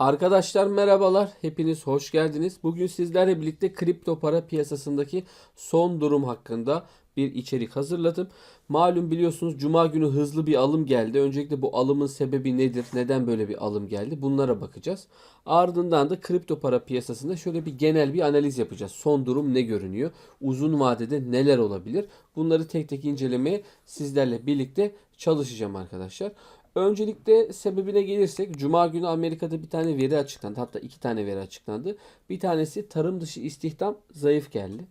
Arkadaşlar merhabalar. Hepiniz hoş geldiniz. Bugün sizlerle birlikte kripto para piyasasındaki son durum hakkında bir içerik hazırladım. Malum biliyorsunuz cuma günü hızlı bir alım geldi. Öncelikle bu alımın sebebi nedir? Neden böyle bir alım geldi? Bunlara bakacağız. Ardından da kripto para piyasasında şöyle bir genel bir analiz yapacağız. Son durum ne görünüyor? Uzun vadede neler olabilir? Bunları tek tek incelemeye sizlerle birlikte çalışacağım arkadaşlar. Öncelikle sebebine gelirsek Cuma günü Amerika'da bir tane veri açıklandı. Hatta iki tane veri açıklandı. Bir tanesi tarım dışı istihdam zayıf geldi.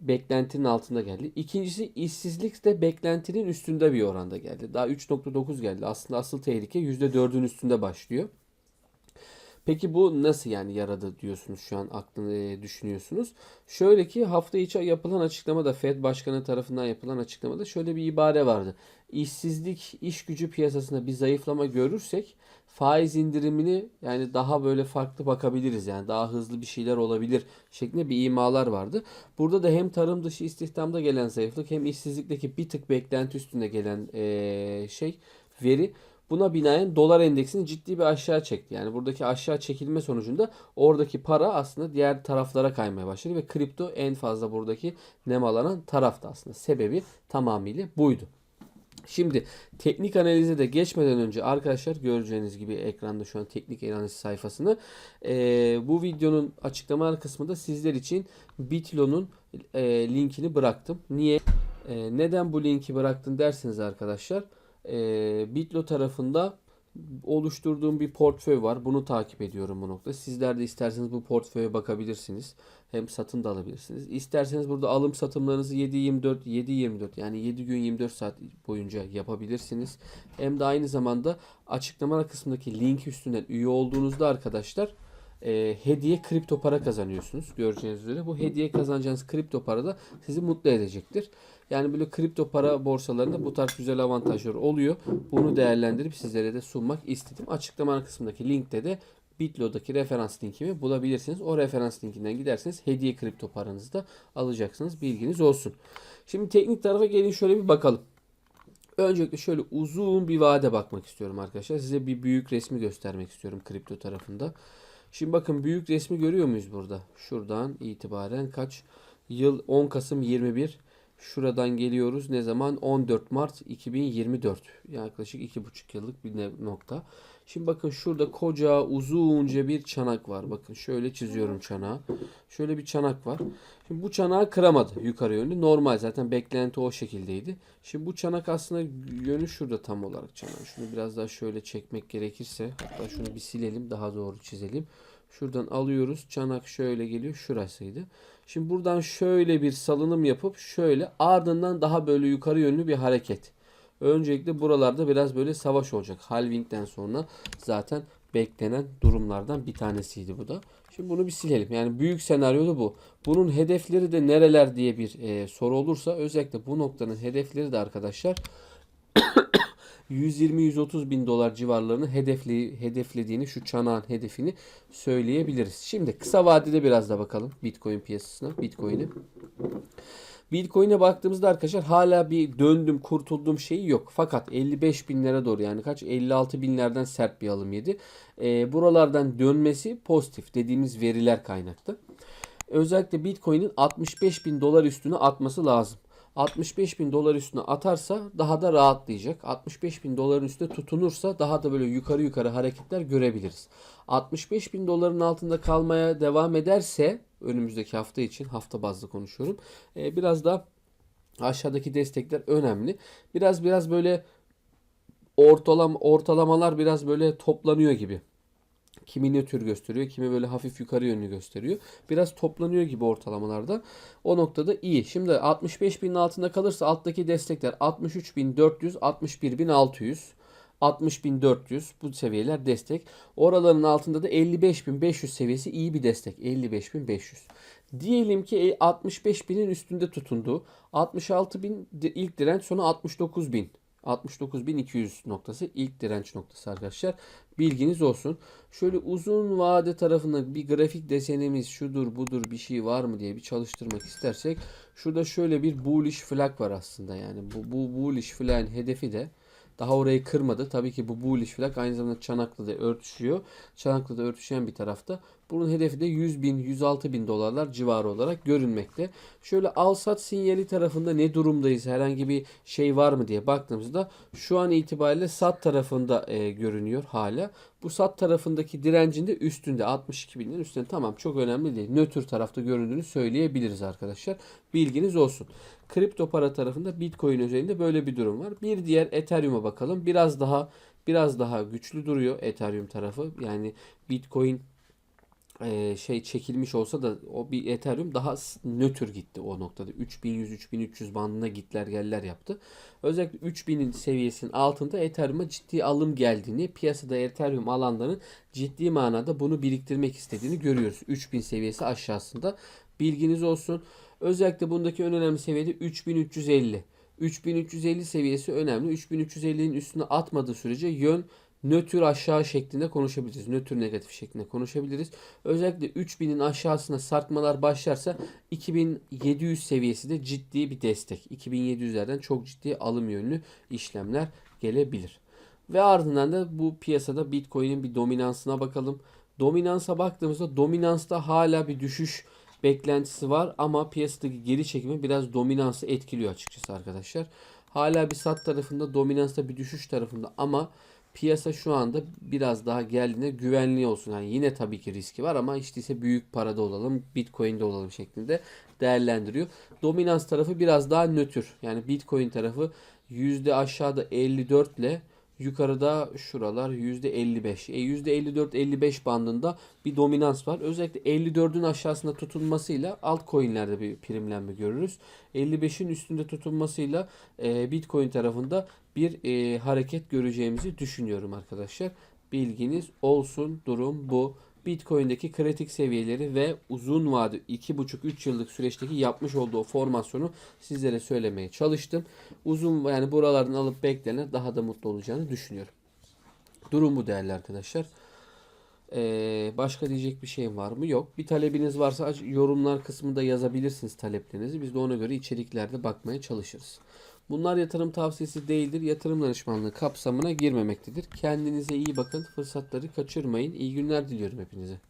Beklentinin altında geldi. İkincisi işsizlik de beklentinin üstünde bir oranda geldi. Daha 3.9 geldi. Aslında asıl tehlike %4'ün üstünde başlıyor. Peki bu nasıl yani yaradı diyorsunuz şu an aklını e, düşünüyorsunuz. Şöyle ki hafta içi yapılan açıklamada Fed Başkanı tarafından yapılan açıklamada şöyle bir ibare vardı. İşsizlik, iş gücü piyasasında bir zayıflama görürsek faiz indirimini yani daha böyle farklı bakabiliriz. Yani daha hızlı bir şeyler olabilir şeklinde bir imalar vardı. Burada da hem tarım dışı istihdamda gelen zayıflık hem işsizlikteki bir tık beklenti üstünde gelen eee, şey veri Buna binaen dolar endeksini ciddi bir aşağı çekti. Yani buradaki aşağı çekilme sonucunda oradaki para aslında diğer taraflara kaymaya başladı ve kripto en fazla buradaki nemalanan taraftı aslında. Sebebi tamamıyla buydu. Şimdi teknik analize de geçmeden önce arkadaşlar göreceğiniz gibi ekranda şu an teknik analiz sayfasını eee, bu videonun açıklama kısmında sizler için Bitlo'nun eee, linkini bıraktım. Niye? Eee, neden bu linki bıraktın derseniz arkadaşlar eee Bitlo tarafında oluşturduğum bir portföy var. Bunu takip ediyorum bu nokta. Sizler de isterseniz bu portföye bakabilirsiniz. Hem satın da alabilirsiniz. İsterseniz burada alım satımlarınızı 7-24, 7-24 yani 7 gün 24 saat boyunca yapabilirsiniz. Hem de aynı zamanda açıklama kısmındaki link üstünden üye olduğunuzda arkadaşlar e, hediye kripto para kazanıyorsunuz. Göreceğiniz üzere bu hediye kazanacağınız kripto para da sizi mutlu edecektir. Yani böyle kripto para borsalarında bu tarz güzel avantajlar oluyor. Bunu değerlendirip sizlere de sunmak istedim. Açıklama kısmındaki linkte de Bitlo'daki referans linkimi bulabilirsiniz. O referans linkinden giderseniz hediye kripto paranızı da alacaksınız. Bilginiz olsun. Şimdi teknik tarafa gelin şöyle bir bakalım. Öncelikle şöyle uzun bir vade bakmak istiyorum arkadaşlar. Size bir büyük resmi göstermek istiyorum kripto tarafında. Şimdi bakın büyük resmi görüyor muyuz burada? Şuradan itibaren kaç? Yıl 10 Kasım 21. Şuradan geliyoruz. Ne zaman? 14 Mart 2024. Yaklaşık 2,5 yıllık bir nokta. Şimdi bakın şurada koca uzunca bir çanak var. Bakın şöyle çiziyorum çanağı. Şöyle bir çanak var. Şimdi bu çanağı kıramadı yukarı yönlü. Normal zaten beklenti o şekildeydi. Şimdi bu çanak aslında yönü şurada tam olarak çanak. Şunu biraz daha şöyle çekmek gerekirse hatta şunu bir silelim daha doğru çizelim. Şuradan alıyoruz. Çanak şöyle geliyor. Şurasıydı. Şimdi buradan şöyle bir salınım yapıp şöyle ardından daha böyle yukarı yönlü bir hareket. Öncelikle buralarda biraz böyle savaş olacak. Halving'den sonra zaten beklenen durumlardan bir tanesiydi bu da. Şimdi bunu bir silelim. Yani büyük senaryoda bu. Bunun hedefleri de nereler diye bir e, soru olursa özellikle bu noktanın hedefleri de arkadaşlar 120-130 bin dolar civarlarını hedefli, hedeflediğini şu çanağın hedefini söyleyebiliriz. Şimdi kısa vadede biraz da bakalım Bitcoin piyasasına. Bitcoin'e. Bitcoin'e baktığımızda arkadaşlar hala bir döndüm kurtuldum şeyi yok. Fakat 55 binlere doğru yani kaç 56 binlerden sert bir alım yedi. Ee, buralardan dönmesi pozitif dediğimiz veriler kaynaklı. Özellikle Bitcoin'in 65 bin dolar üstüne atması lazım. 65 bin dolar üstüne atarsa daha da rahatlayacak. 65 bin doların üstüne tutunursa daha da böyle yukarı yukarı hareketler görebiliriz. 65 bin doların altında kalmaya devam ederse önümüzdeki hafta için hafta bazlı konuşuyorum. e, biraz da aşağıdaki destekler önemli. Biraz biraz böyle ortalam ortalamalar biraz böyle toplanıyor gibi. Kimi nötr gösteriyor, kimi böyle hafif yukarı yönlü gösteriyor. Biraz toplanıyor gibi ortalamalarda. O noktada iyi. Şimdi 65 binin altında kalırsa alttaki destekler 63.400, 61.600. 60.400 bu seviyeler destek. Oraların altında da 55.500 seviyesi iyi bir destek. 55.500. Diyelim ki 65.000'in üstünde tutundu. 66.000 di- ilk direnç sonra 69.000. 69.200 noktası ilk direnç noktası arkadaşlar. Bilginiz olsun. Şöyle uzun vade tarafında bir grafik desenimiz şudur budur bir şey var mı diye bir çalıştırmak istersek şurada şöyle bir bullish flag var aslında yani bu, bu bullish flag'in hedefi de Daha orayı kırmadı. Tabii ki bu bullish flag aynı zamanda Çanakkale'da örtüşüyor. Çanakkale'da örtüşen bir tarafta. Bunun hedefi de 100 bin, 106 bin dolarlar civarı olarak görünmekte. Şöyle al sat sinyali tarafında ne durumdayız? Herhangi bir şey var mı diye baktığımızda şu an itibariyle sat tarafında e, görünüyor hala. Bu sat tarafındaki direncin de üstünde 62 binin üstünde. Tamam çok önemli değil. Nötr tarafta göründüğünü söyleyebiliriz arkadaşlar. Bilginiz olsun. Kripto para tarafında Bitcoin özelinde böyle bir durum var. Bir diğer Ethereum'a bakalım. Biraz daha biraz daha güçlü duruyor Ethereum tarafı. Yani Bitcoin e, şey çekilmiş olsa da o bir Ethereum daha nötr gitti o noktada. 3100-3300 bandına gitler geller yaptı. Özellikle 3000'in seviyesinin altında Ethereum'a ciddi alım geldiğini, piyasada Ethereum alanların ciddi manada bunu biriktirmek istediğini görüyoruz. 3000 seviyesi aşağısında. Bilginiz olsun. Özellikle bundaki en önemli seviyede 3350. 3350 seviyesi önemli. 3350'nin üstüne atmadığı sürece yön nötr aşağı şeklinde konuşabiliriz. Nötr negatif şeklinde konuşabiliriz. Özellikle 3000'in aşağısına sarkmalar başlarsa 2700 seviyesi de ciddi bir destek. 2700'lerden çok ciddi alım yönlü işlemler gelebilir. Ve ardından da bu piyasada Bitcoin'in bir dominansına bakalım. Dominansa baktığımızda dominansta hala bir düşüş beklentisi var ama piyasadaki geri çekimi biraz dominansı etkiliyor açıkçası arkadaşlar. Hala bir sat tarafında dominansta bir düşüş tarafında ama piyasa şu anda biraz daha geldiğinde güvenli olsun. Yani yine tabii ki riski var ama işte ise büyük parada olalım, Bitcoin'de olalım şeklinde değerlendiriyor. Dominans tarafı biraz daha nötr. Yani Bitcoin tarafı yüzde aşağıda 54 ile yukarıda şuralar yüzde 55. E %54-55 bandında bir dominans var. Özellikle 54'ün aşağısında tutunmasıyla altcoin'lerde bir primlenme görürüz. 55'in üstünde tutunmasıyla e, Bitcoin tarafında bir e, hareket göreceğimizi düşünüyorum arkadaşlar. Bilginiz olsun durum bu. Bitcoin'deki kritik seviyeleri ve uzun vade 2,5-3 yıllık süreçteki yapmış olduğu formasyonu sizlere söylemeye çalıştım. Uzun yani buralardan alıp beklenen daha da mutlu olacağını düşünüyorum. Durum bu değerli arkadaşlar. Ee, başka diyecek bir şeyim var mı? Yok. Bir talebiniz varsa yorumlar kısmında yazabilirsiniz taleplerinizi. Biz de ona göre içeriklerde bakmaya çalışırız. Bunlar yatırım tavsiyesi değildir. Yatırım danışmanlığı kapsamına girmemektedir. Kendinize iyi bakın. Fırsatları kaçırmayın. İyi günler diliyorum hepinize.